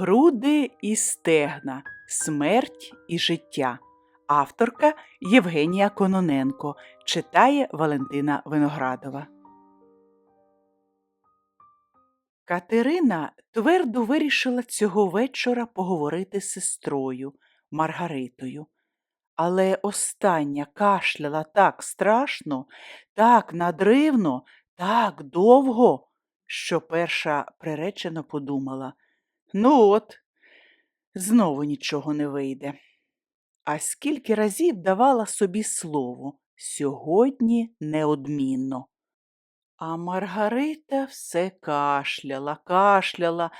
Груди і стегна. Смерть і життя. Авторка Євгенія Кононенко. Читає Валентина Виноградова. Катерина твердо вирішила цього вечора поговорити з сестрою Маргаритою. Але остання кашляла так страшно, так надривно, так довго, що перша приречено подумала ну от, знову нічого не вийде. А скільки разів давала собі слово сьогодні неодмінно. А Маргарита все кашляла, кашляла,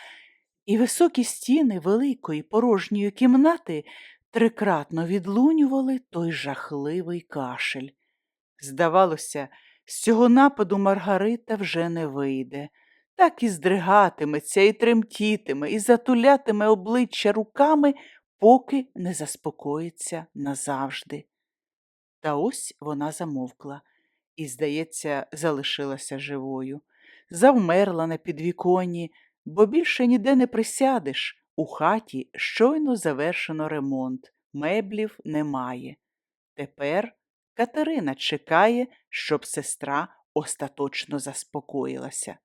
і високі стіни великої порожньої кімнати трикратно відлунювали той жахливий кашель. Здавалося, з цього нападу Маргарита вже не вийде, так і здригатиметься, і тремтітиме, і затулятиме обличчя руками, поки не заспокоїться назавжди. Та ось вона замовкла і, здається, залишилася живою, завмерла на підвіконні, бо більше ніде не присядеш. У хаті щойно завершено ремонт, меблів немає. Тепер Катерина чекає, щоб сестра остаточно заспокоїлася.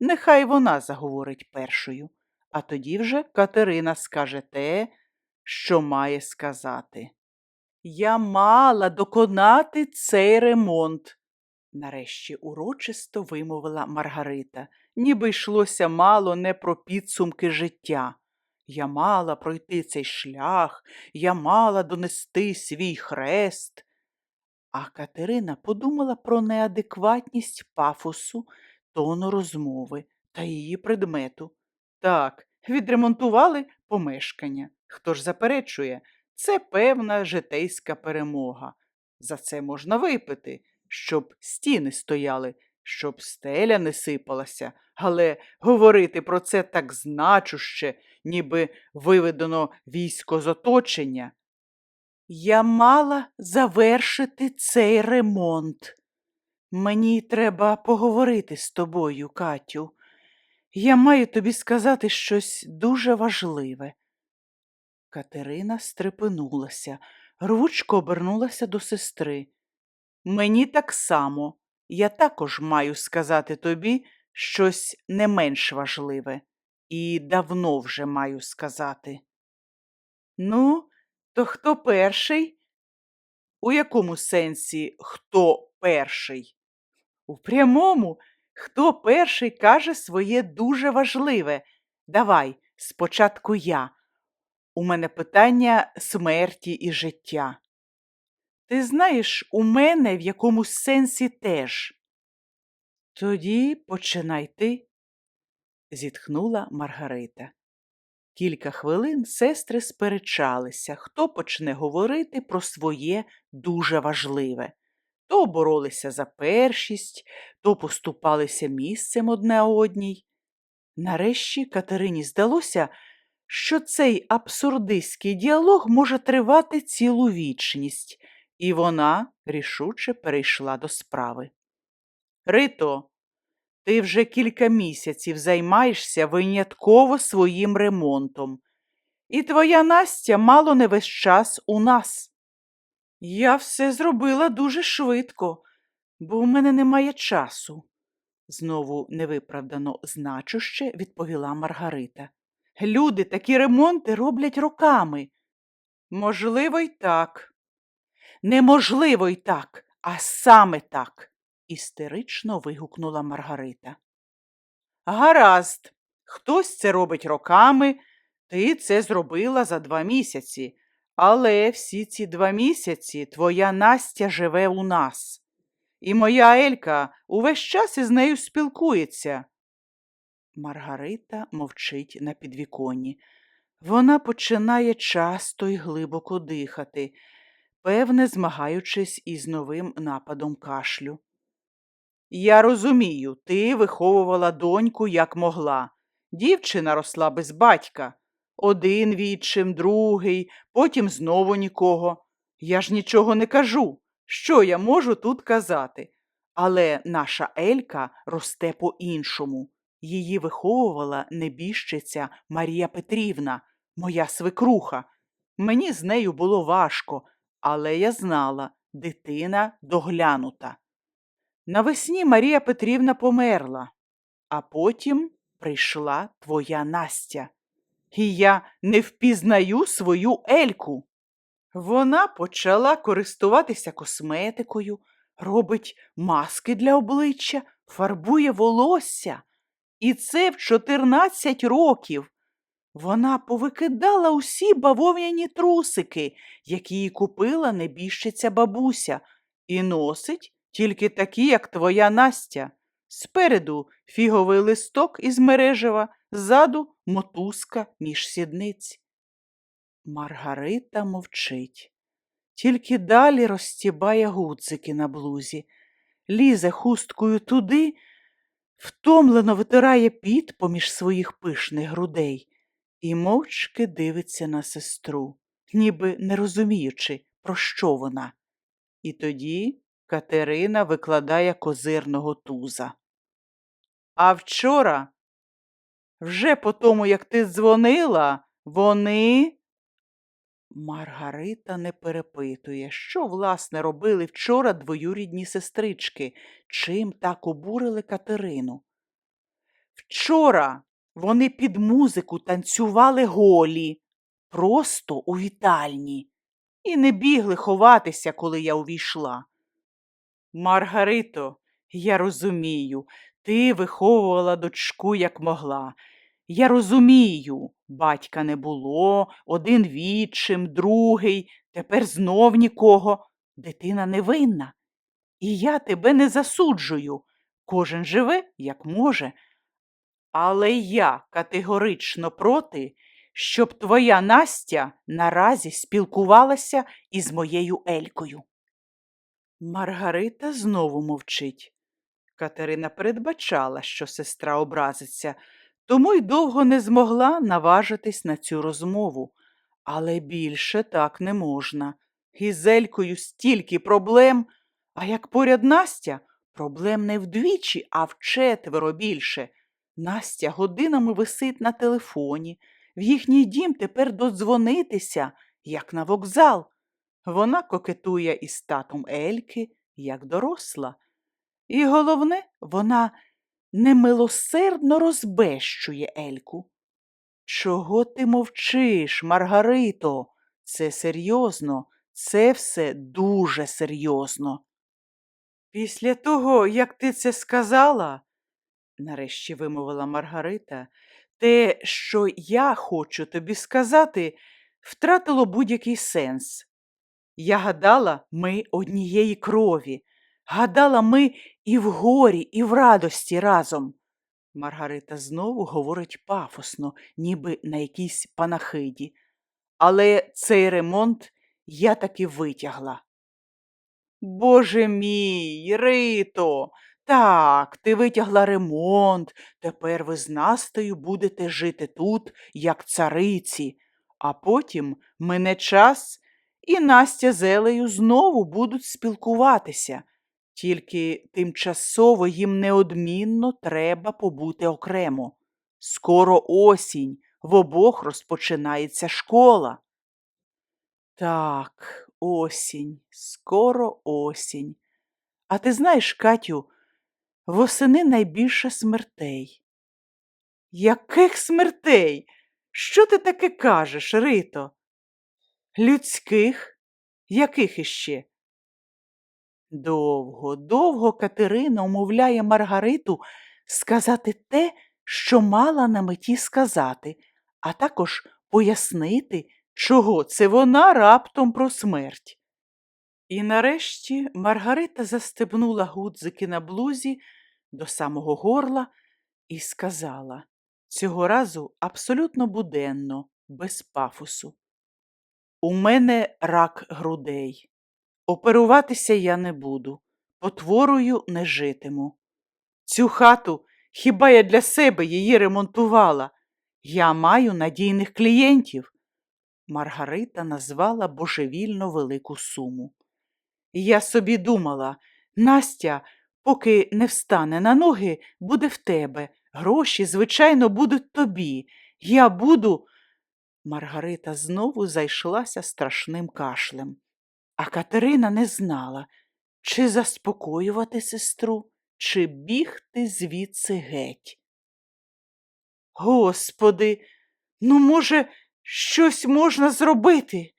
Нехай вона заговорить першою, а тоді вже Катерина скаже те, що має сказати. Я мала доконати цей ремонт, нарешті урочисто вимовила Маргарита, ніби йшлося мало не про підсумки життя. Я мала пройти цей шлях, я мала донести свій хрест. А Катерина подумала про неадекватність пафосу, тону розмови та її предмету. Так, відремонтували помешкання. Хто ж заперечує, це певна житейська перемога. За це можна випити, щоб стіни стояли, щоб стеля не сипалася, але говорити про це так значуще, ніби виведено військо з оточення. Я мала завершити цей ремонт. Мені треба поговорити з тобою, Катю. Я маю тобі сказати щось дуже важливе. Катерина стрепенулася, рвучко обернулася до сестри. Мені так само, я також маю сказати тобі щось не менш важливе, і давно вже маю сказати. Ну, то хто перший? У якому сенсі хто перший? У прямому, хто перший каже своє дуже важливе. Давай, спочатку я. У мене питання смерті і життя. Ти знаєш, у мене в якомусь сенсі теж. Тоді починай ти, зітхнула Маргарита. Кілька хвилин сестри сперечалися, хто почне говорити про своє дуже важливе. То боролися за першість, то поступалися місцем одне одній. Нарешті Катерині здалося, що цей абсурдистський діалог може тривати цілу вічність, і вона рішуче перейшла до справи. Рито, ти вже кілька місяців займаєшся винятково своїм ремонтом, і твоя Настя мало не весь час у нас. Я все зробила дуже швидко, бо у мене немає часу, знову невиправдано значуще відповіла Маргарита. Люди такі ремонти роблять роками. Можливо, й так. Неможливо й так, а саме так істерично вигукнула Маргарита. Гаразд, хтось це робить роками, ти це зробила за два місяці, але всі ці два місяці твоя Настя живе у нас, і моя Елька увесь час із нею спілкується. Маргарита мовчить на підвіконні. Вона починає часто й глибоко дихати, певне, змагаючись із новим нападом кашлю. Я розумію, ти виховувала доньку, як могла. Дівчина росла без батька. Один відчим, другий, потім знову нікого. Я ж нічого не кажу. Що я можу тут казати? Але наша Елька росте по-іншому. Її виховувала небіжчиця Марія Петрівна, моя свекруха. Мені з нею було важко, але я знала, дитина доглянута. Навесні Марія Петрівна померла, а потім прийшла твоя Настя. І я не впізнаю свою Ельку. Вона почала користуватися косметикою, робить маски для обличчя, фарбує волосся. І це в 14 років. Вона повикидала усі бавовняні трусики, які їй купила небіжчиця бабуся, і носить тільки такі, як твоя Настя. Спереду фіговий листок із мережева, ззаду мотузка між сідниць. Маргарита мовчить, тільки далі розстібає гудзики на блузі, лізе хусткою туди, втомлено витирає піт поміж своїх пишних грудей і мовчки дивиться на сестру, ніби не розуміючи, про що вона. І тоді Катерина викладає козирного туза. А вчора, вже по тому, як ти дзвонила, вони. Маргарита не перепитує, що, власне, робили вчора двоюрідні сестрички, чим так обурили Катерину. Вчора вони під музику танцювали голі, просто у вітальні, і не бігли ховатися, коли я увійшла. Маргарито, я розумію, ти виховувала дочку, як могла. Я розумію, батька не було, один відчим, другий, тепер знов нікого. Дитина невинна. І я тебе не засуджую. Кожен живе, як може. Але я категорично проти, щоб твоя Настя наразі спілкувалася із моєю Елькою. Маргарита знову мовчить. Катерина передбачала, що сестра образиться, тому й довго не змогла наважитись на цю розмову. Але більше так не можна. Із Елькою стільки проблем, а як поряд Настя, проблем не вдвічі, а вчетверо більше. Настя годинами висить на телефоні. В їхній дім тепер додзвонитися, як на вокзал. Вона кокетує із татом Ельки, як доросла. І головне, вона немилосердно розбещує Ельку. Чого ти мовчиш, Маргарито? Це серйозно, це все дуже серйозно. Після того, як ти це сказала, нарешті вимовила Маргарита, те, що я хочу тобі сказати, втратило будь-який сенс. Я гадала, ми однієї крові, гадала, ми і в горі, і в радості разом. Маргарита знову говорить пафосно, ніби на якійсь панахиді. Але цей ремонт я таки витягла. Боже мій, Рито, так, ти витягла ремонт, тепер ви з Настею будете жити тут, як цариці, а потім мине час, і Настя з Елею знову будуть спілкуватися. Тільки тимчасово їм неодмінно треба побути окремо. Скоро осінь, в обох розпочинається школа. Так, осінь, скоро осінь. А ти знаєш, Катю, восени найбільше смертей. Яких смертей? Що ти таке кажеш, Рито? Людських? Яких іще? Довго, довго Катерина умовляє Маргариту сказати те, що мала на меті сказати, а також пояснити, чого це вона раптом про смерть. І нарешті Маргарита застебнула гудзики на блузі до самого горла і сказала цього разу абсолютно буденно, без пафосу. У мене рак грудей. Оперуватися я не буду, потворою не житиму. Цю хату хіба я для себе її ремонтувала? Я маю надійних клієнтів. Маргарита назвала божевільно велику суму. Я собі думала, Настя, поки не встане на ноги, буде в тебе, гроші, звичайно, будуть тобі. Я буду. Маргарита знову зайшлася страшним кашлем. А Катерина не знала, чи заспокоювати сестру, чи бігти звідси геть. Господи, ну, може, щось можна зробити?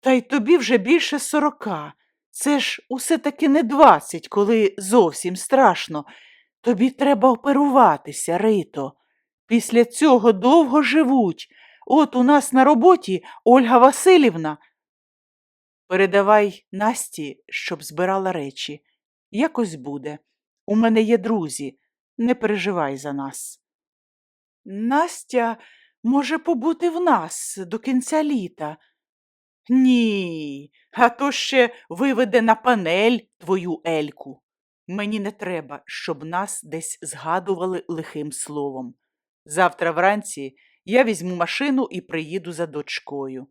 Та й тобі вже більше сорока. Це ж усе таки не двадцять, коли зовсім страшно. Тобі треба оперуватися, Рито. Після цього довго живуть. От у нас на роботі Ольга Васильівна. Передавай Насті, щоб збирала речі. Якось буде. У мене є друзі. Не переживай за нас. Настя може побути в нас до кінця літа. Ні, а то ще виведе на панель твою Ельку. Мені не треба, щоб нас десь згадували лихим словом. Завтра вранці я візьму машину і приїду за дочкою.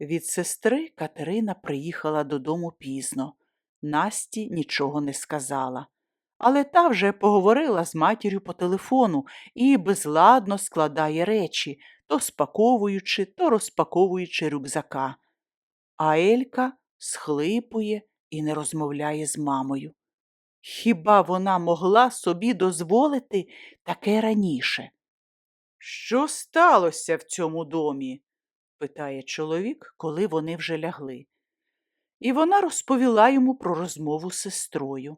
Від сестри Катерина приїхала додому пізно. Насті нічого не сказала. Але та вже поговорила з матір'ю по телефону і безладно складає речі, то спаковуючи, то розпаковуючи рюкзака. А Елька схлипує і не розмовляє з мамою. Хіба вона могла собі дозволити таке раніше? Що сталося в цьому домі? Питає чоловік, коли вони вже лягли. І вона розповіла йому про розмову з сестрою.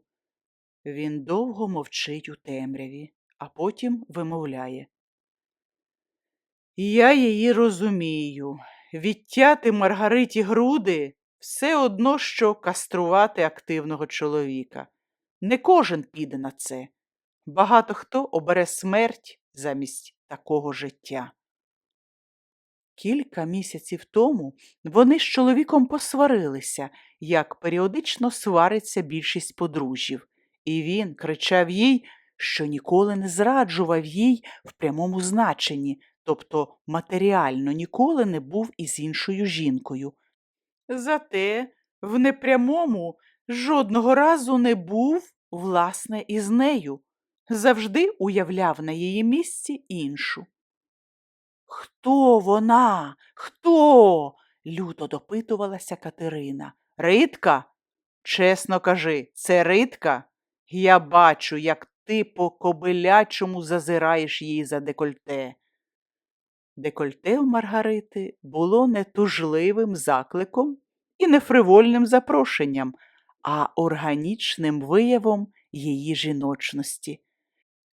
Він довго мовчить у темряві, а потім вимовляє. Я її розумію. Відтяти Маргариті груди все одно, що каструвати активного чоловіка. Не кожен піде на це. Багато хто обере смерть замість такого життя. Кілька місяців тому вони з чоловіком посварилися, як періодично свариться більшість подружжів, і він кричав їй, що ніколи не зраджував їй в прямому значенні, тобто матеріально ніколи не був із іншою жінкою. Зате в непрямому жодного разу не був, власне, із нею, завжди уявляв на її місці іншу. Хто вона? Хто? люто допитувалася Катерина. Ритка? Чесно кажи, це Ритка? Я бачу, як ти по кобилячому зазираєш їй за декольте. Декольте у Маргарити було не тужливим закликом і не фривольним запрошенням, а органічним виявом її жіночності.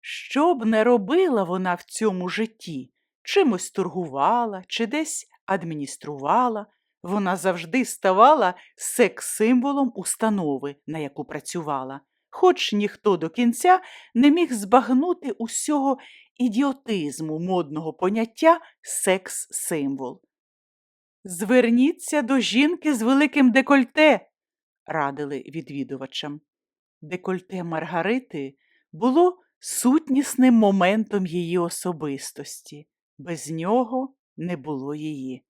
Що б не робила вона в цьому житті, чимось торгувала чи десь адмініструвала, вона завжди ставала секс-символом установи, на яку працювала, хоч ніхто до кінця не міг збагнути усього ідіотизму модного поняття секс-символ. Зверніться до жінки з великим декольте, радили відвідувачам. Декольте Маргарити було сутнісним моментом її особистості. Без нього не було її.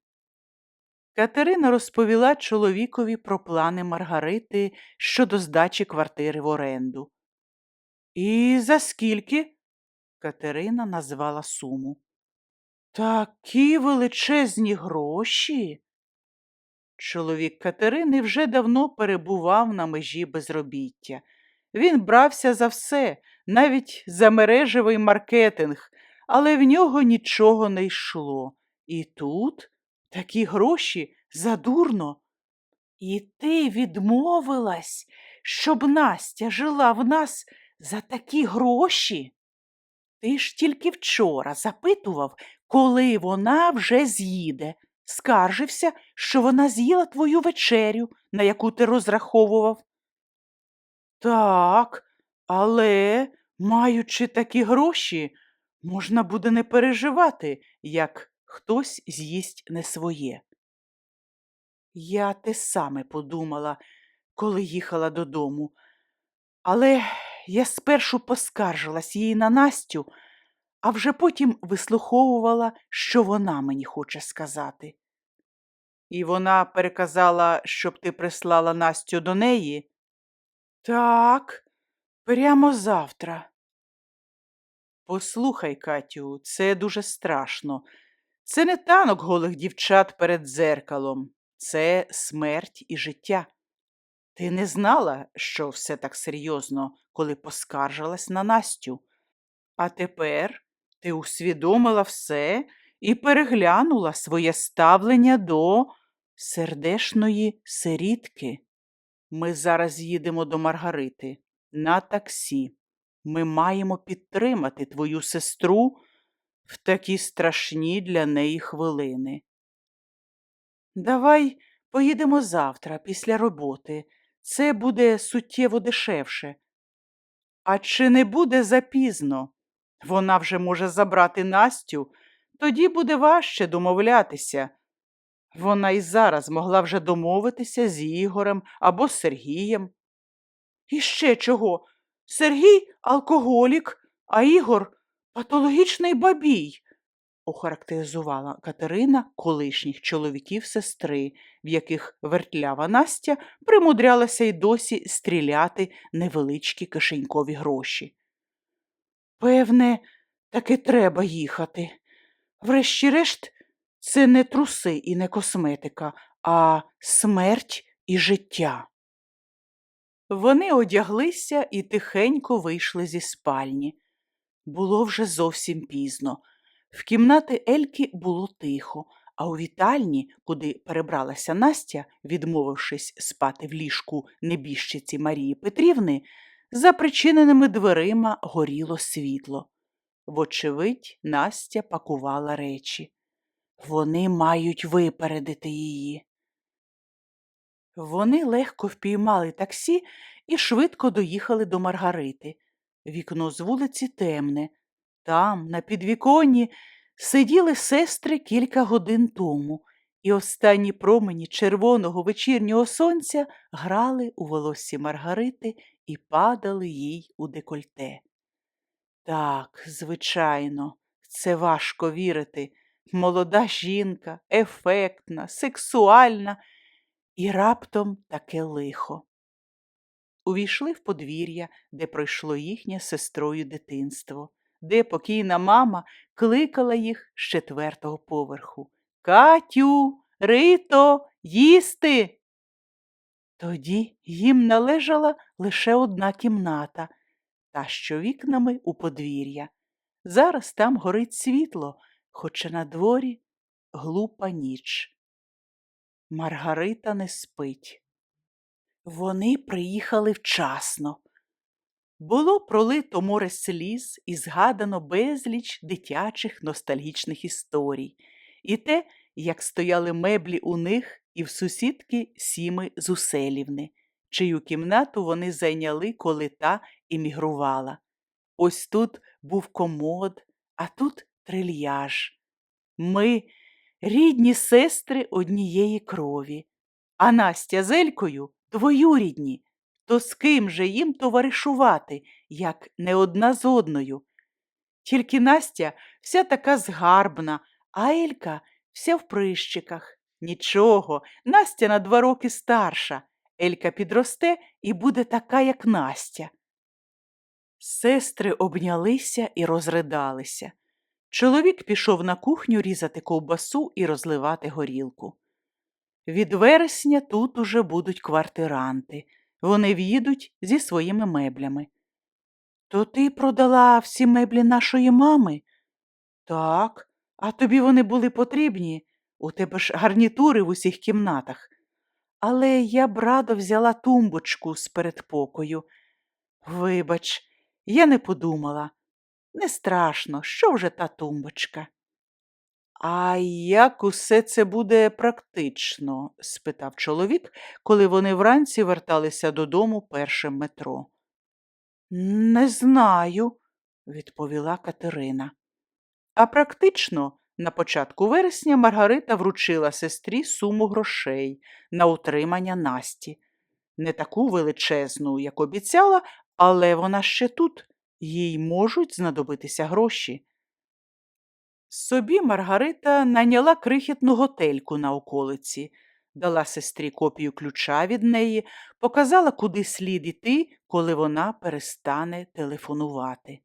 Катерина розповіла чоловікові про плани Маргарити щодо здачі квартири в оренду. І за скільки? Катерина назвала суму. Такі величезні гроші. Чоловік Катерини вже давно перебував на межі безробіття. Він брався за все, навіть за мережевий маркетинг, але в нього нічого не йшло. І тут такі гроші задурно. І ти відмовилась, щоб Настя жила в нас за такі гроші? Ти ж тільки вчора запитував, коли вона вже з'їде. Скаржився, що вона з'їла твою вечерю, на яку ти розраховував. Так, але, маючи такі гроші, можна буде не переживати, як хтось з'їсть не своє. Я те саме подумала, коли їхала додому, але я спершу поскаржилась їй на Настю, а вже потім вислуховувала, що вона мені хоче сказати. І вона переказала, щоб ти прислала Настю до неї? Так, прямо завтра. Послухай, Катю, це дуже страшно. Це не танок голих дівчат перед дзеркалом, це смерть і життя. Ти не знала, що все так серйозно, коли поскаржилась на Настю. А тепер ти усвідомила все і переглянула своє ставлення до сердешної сирітки. Ми зараз їдемо до Маргарити на таксі. Ми маємо підтримати твою сестру в такі страшні для неї хвилини. Давай поїдемо завтра, після роботи. Це буде суттєво дешевше. А чи не буде запізно? Вона вже може забрати Настю, тоді буде важче домовлятися. Вона і зараз могла вже домовитися з Ігорем або з Сергієм. І ще чого? Сергій алкоголік, а Ігор патологічний бабій, охарактеризувала Катерина колишніх чоловіків сестри, в яких вертлява Настя примудрялася й досі стріляти невеличкі кишенькові гроші. Певне, таки треба їхати. Врешті-решт, це не труси і не косметика, а смерть і життя. Вони одяглися і тихенько вийшли зі спальні. Було вже зовсім пізно. В кімнати Ельки було тихо, а у вітальні, куди перебралася Настя, відмовившись спати в ліжку небіжчиці Марії Петрівни, за причиненими дверима горіло світло. Вочевидь, Настя пакувала речі. Вони мають випередити її. Вони легко впіймали таксі і швидко доїхали до Маргарити. Вікно з вулиці темне. Там, на підвіконні, сиділи сестри кілька годин тому, і останні промені червоного вечірнього сонця грали у волоссі Маргарити і падали їй у декольте. Так, звичайно, це важко вірити. Молода жінка, ефектна, сексуальна і раптом таке лихо. Увійшли в подвір'я, де пройшло їхнє сестрою дитинство, де покійна мама кликала їх з четвертого поверху. Катю, Рито, їсти. Тоді їм належала лише одна кімната, та що вікнами у подвір'я. Зараз там горить світло, хоча на дворі глупа ніч. Маргарита не спить. Вони приїхали вчасно. Було пролито море сліз і згадано безліч дитячих ностальгічних історій, і те, як стояли меблі у них і в сусідки Сіми Зуселівни, чию кімнату вони зайняли, коли та іммігрувала. Ось тут був комод, а тут трильяж. Ми рідні сестри однієї крові, а Настя з Елькою двоюрідні. То з ким же їм товаришувати, як не одна з одною? Тільки Настя вся така згарбна, а Елька вся в прищиках. Нічого, Настя на два роки старша. Елька підросте і буде така, як Настя. Сестри обнялися і розридалися. Чоловік пішов на кухню різати ковбасу і розливати горілку. Від вересня тут уже будуть квартиранти. Вони в'їдуть зі своїми меблями. То ти продала всі меблі нашої мами? Так, а тобі вони були потрібні. У тебе ж гарнітури в усіх кімнатах. Але я б радо взяла тумбочку з передпокою. Вибач, я не подумала. Не страшно, що вже та тумбочка. А як усе це буде практично? спитав чоловік, коли вони вранці верталися додому першим метро. Не знаю, відповіла Катерина. А практично на початку вересня Маргарита вручила сестрі суму грошей на утримання Насті. Не таку величезну, як обіцяла, але вона ще тут, їй можуть знадобитися гроші. Собі Маргарита наняла крихітну готельку на околиці, дала сестрі копію ключа від неї, показала, куди слід іти, коли вона перестане телефонувати.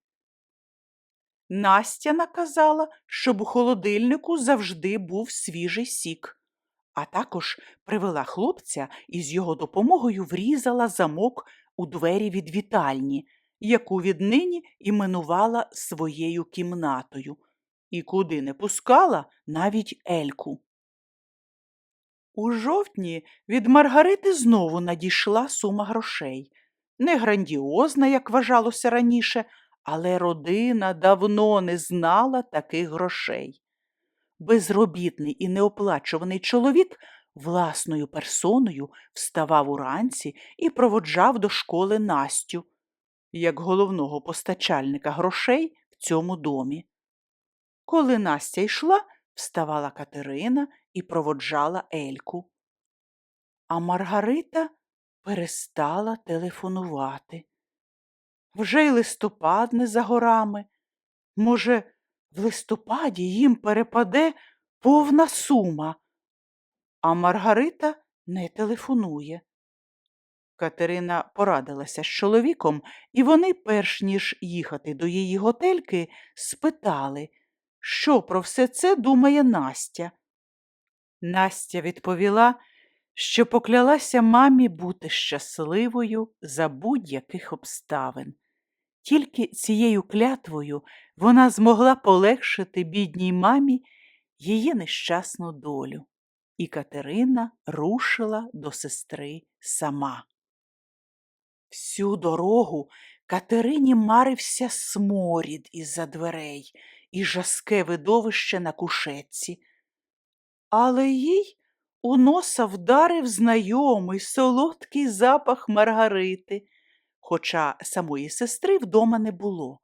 Настя наказала, щоб у холодильнику завжди був свіжий сік, а також привела хлопця і з його допомогою врізала замок у двері від вітальні, яку віднині іменувала своєю кімнатою, і куди не пускала навіть Ельку. У жовтні від Маргарити знову надійшла сума грошей. Не грандіозна, як вважалося раніше, але родина давно не знала таких грошей. Безробітний і неоплачуваний чоловік власною персоною вставав уранці і проводжав до школи Настю, як головного постачальника грошей в цьому домі. Коли Настя йшла, вставала Катерина і проводжала Ельку. А Маргарита перестала телефонувати. Вже й листопад не за горами. Може, в листопаді їм перепаде повна сума, а Маргарита не телефонує. Катерина порадилася з чоловіком, і вони, перш ніж їхати до її готельки, спитали, що про все це думає Настя. Настя відповіла, що поклялася мамі бути щасливою за будь-яких обставин. Тільки цією клятвою вона змогла полегшити бідній мамі її нещасну долю, і Катерина рушила до сестри сама. Всю дорогу Катерині марився сморід із-за дверей і жаске видовище на кушетці. Але їй у носа вдарив знайомий солодкий запах Маргарити, хоча самої сестри вдома не було.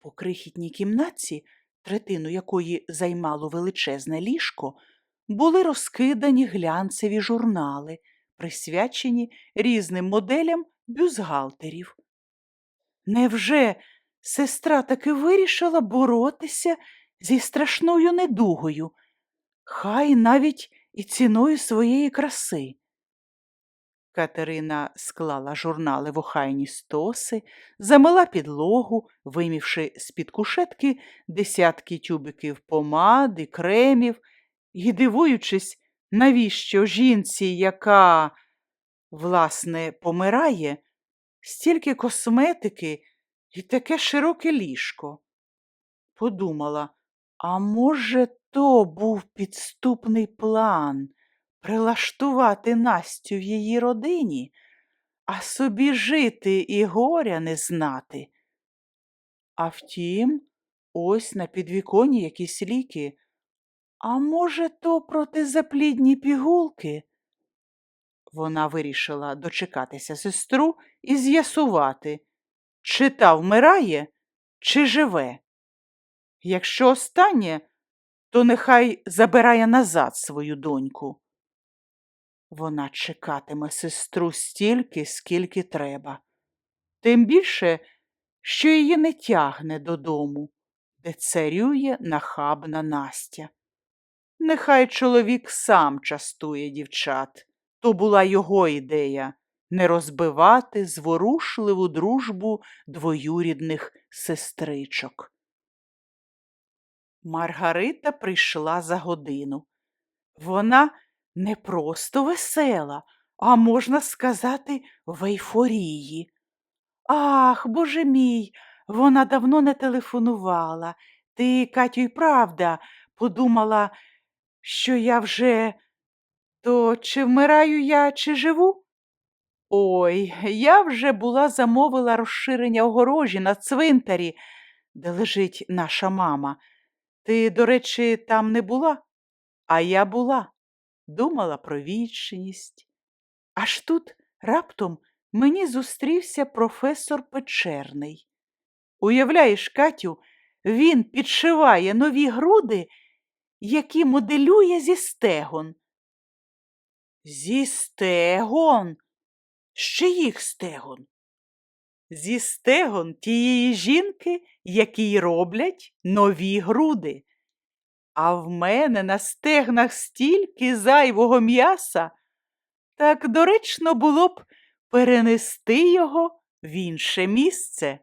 По крихітній кімнатці, третину якої займало величезне ліжко, були розкидані глянцеві журнали, присвячені різним моделям бюзгалтерів. Невже сестра таки вирішила боротися зі страшною недугою, хай навіть і ціною своєї краси? Катерина склала журнали в охайні стоси, замила підлогу, вимівши з-під кушетки десятки тюбиків помади, кремів і дивуючись, навіщо жінці, яка, власне, помирає, стільки косметики і таке широке ліжко. Подумала, а може, то був підступний план прилаштувати Настю в її родині, а собі жити і горя не знати. А втім, ось на підвіконі якісь ліки. А може, то протизаплідні пігулки? Вона вирішила дочекатися сестру і з'ясувати, чи та вмирає, чи живе. Якщо останнє, то нехай забирає назад свою доньку. Вона чекатиме сестру стільки, скільки треба. Тим більше, що її не тягне додому, де царює нахабна Настя. Нехай чоловік сам частує дівчат. То була його ідея не розбивати зворушливу дружбу двоюрідних сестричок. Маргарита прийшла за годину. Вона не просто весела, а можна сказати, в ейфорії. Ах, боже мій, вона давно не телефонувала. Ти, Катю, й правда, подумала, що я вже то чи вмираю я, чи живу? Ой, я вже була замовила розширення огорожі на цвинтарі, де лежить наша мама. Ти, до речі, там не була? А я була, думала про вічність. Аж тут раптом мені зустрівся професор Печерний. Уявляєш, Катю, він підшиває нові груди, які моделює зі стегон. Зі стегон? З чиїх стегон? Зі стегон тієї жінки, якій роблять нові груди. А в мене на стегнах стільки зайвого м'яса, так доречно було б перенести його в інше місце.